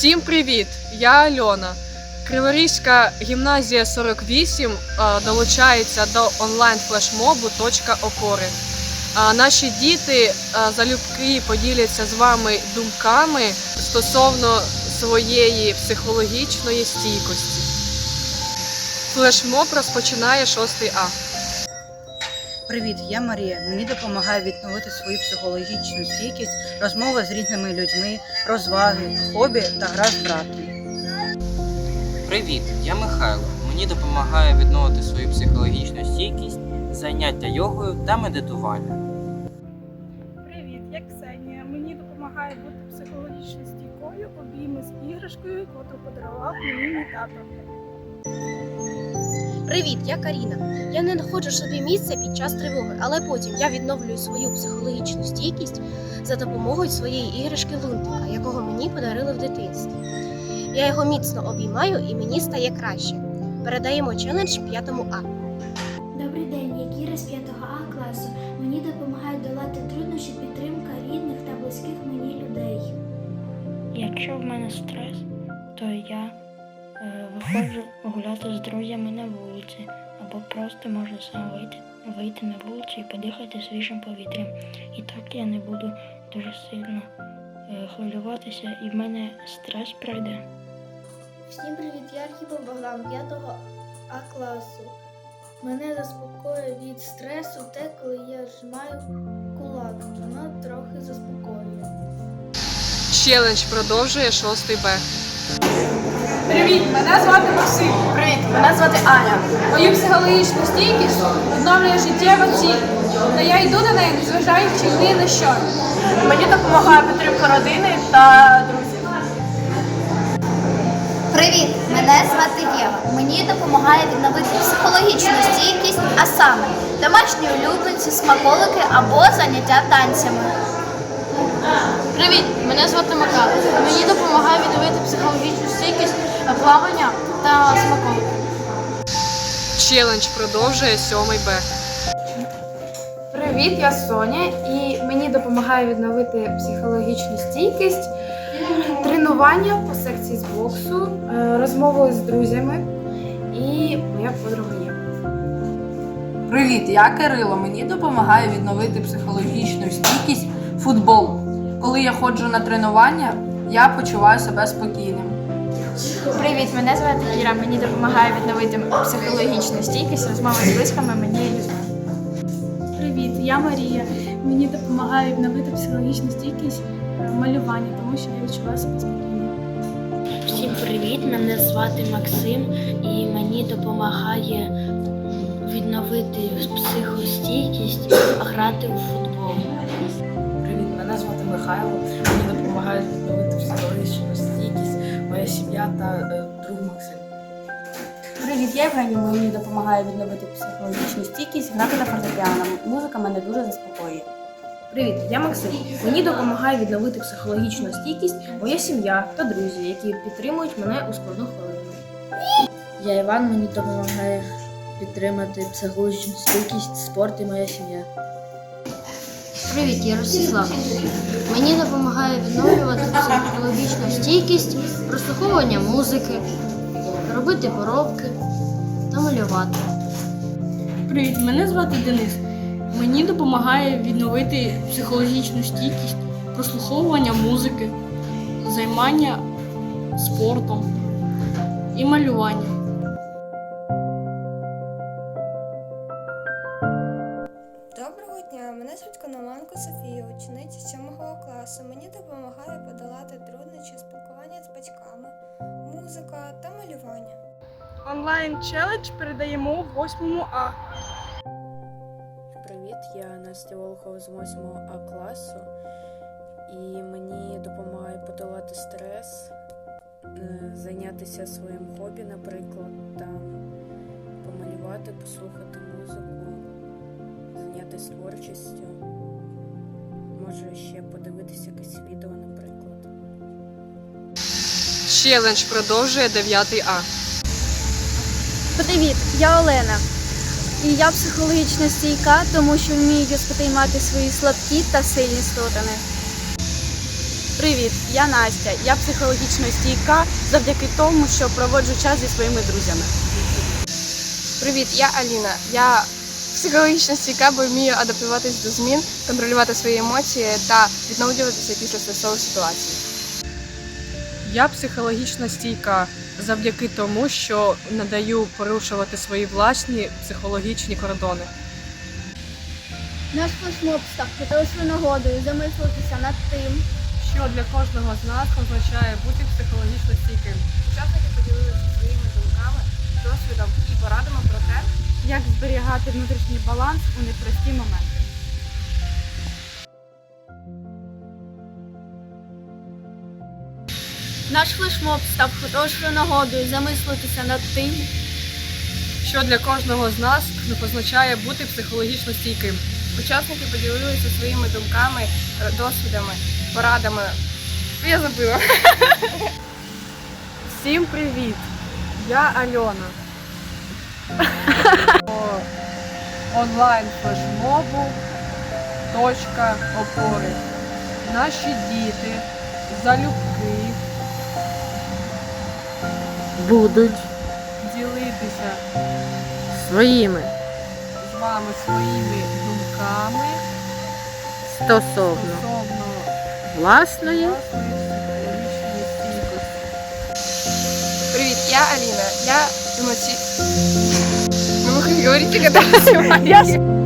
Всім привіт! Я Альона. Криворізька гімназія 48 е, долучається до онлайн флешмобу «Точка опори. Наші діти залюбки поділяться з вами думками стосовно своєї психологічної стійкості. Флешмоб розпочинає 6 А. Привіт, я Марія. Мені допомагає відновити свою психологічну стійкість, розмова з рідними людьми, розваги, хобі та гра з братом. Привіт, я Михайло. Мені допомагає відновити свою психологічну стійкість, заняття йогою та медитування. Привіт, я Ксенія. Мені допомагає бути психологічно стійкою обійми з іграшкою, котру подарував мені мій тато. Привіт, я Каріна. Я не знаходжу собі місця під час тривоги, але потім я відновлюю свою психологічну стійкість за допомогою своєї іграшки лунтика, якого мені подарили в дитинстві. Я його міцно обіймаю і мені стає краще. Передаємо челендж п'ятому А. Добрий день, я Кіра з 5 А класу. Мені допомагає долати труднощі підтримка рідних та близьких мені людей. Якщо в мене стрес, то я виходжу гуляти з друзями на вулиці, або просто можу сам вийти, вийти на вулицю і подихати свіжим повітрям. І так я не буду дуже сильно е, хвилюватися, і в мене стрес пройде. Всім привіт, я Архіпов Богдан 5 А класу. Мене заспокоює від стресу те, коли я зжимаю кулак. Воно трохи заспокоює. Челендж продовжує 6 Б. Привіт, мене звати Максим. Привіт, мене звати Аня. Мою психологічну стійкість відновлює життєва ціль. Та я йду до неї, незважаючи ні на що. Мені допомагає підтримка родини та друзів. Привіт! Мене звати Єва. Мені допомагає відновити психологічну стійкість, а саме домашні улюбленці, смаколики або заняття танцями. Привіт, мене звати Михайло. Мені допомагає відновити психологічну стійкість, плавання та смаколики. Челендж продовжує 7 Б. Привіт, я Соня, і мені допомагає відновити психологічну стійкість, тренування по секції з боксу, е, розмови з друзями і моя подруга Єва. Привіт, я Кирило. Мені допомагає відновити психологічну стійкість футбол. Коли я ходжу на тренування, я почуваю себе спокійним. Привіт, мене звати Кіра. Мені допомагає відновити психологічну стійкість, розмови з близькими мені і людьми. Привіт, я Марія. Мені допомагає відновити психологічну стійкість е, малювання, тому що я відчуваю себе спокійно. Всім привіт! Мене звати Максим, і мені допомагає відновити психостійкість, грати у футбол. Михайло. Мені допомагає відновити психологічну стійкість, моя сім'я та е, друг Максим. Привіт, я Євгенія. Мені допомагає відновити психологічну стійкість, грати на фортепіано. Музика мене дуже заспокоює. Привіт, я Максим. Мені допомагає відновити психологічну стійкість моя сім'я та друзі, які підтримують мене у складну хвилину. Я Іван, мені допомагає підтримати психологічну стійкість, спорт і моя сім'я. Привіт, я Ростислав. Мені допомагає відновлювати психологічну стійкість, прослуховування музики, робити поробки та малювати. Привіт, мене звати Денис. Мені допомагає відновити психологічну стійкість, прослуховування музики, займання спортом і малювання. Учениця 7 класу. Мені допомагає подолати труднощі спілкування з батьками, музика та малювання. Онлайн челендж передаємо 8 А. Привіт, я Настя Волхова з 8 А класу. І мені допомагає подолати стрес, е, зайнятися своїм хобі, наприклад, там помалювати, послухати музику, зайнятися творчістю. Може ще подивитися якесь відео, наприклад. Челендж продовжує 9 А. Привіт, я Олена. І я психологічно стійка, тому що вмію сприймати свої слабкі та сильні сторони. Привіт, я Настя. Я психологічно стійка завдяки тому, що проводжу час зі своїми друзями. Привіт, я Аліна. Я психологічно стійка, бо вмію адаптуватись до змін, контролювати свої емоції та відновлюватися після стресових ситуацій. Я психологічно стійка завдяки тому, що надаю порушувати свої власні психологічні кордони. Наш флешмоб став хорошою нагодою замислитися над тим, Що для кожного з нас означає бути психологічно стійким. Учасники поділилися досвідом і порадами про те, Як зберігати внутрішній баланс у непрості моменти. наш флешмоб став хорошою нагодою замислитися над тим, Що для кожного з нас означає бути психологічно стійким. Учасники поділилися своїми думками, досвідами, порадами. Я забула. Всім привіт! Я Альона. Онлайн флешмобу точка опори. Наші діти, залюбки. Будуть. Ділитися своїми. з вами своїми думками. Стосовно. Стосовно власної. власної я Алина. Я эмоци... Ну, вы говорите, когда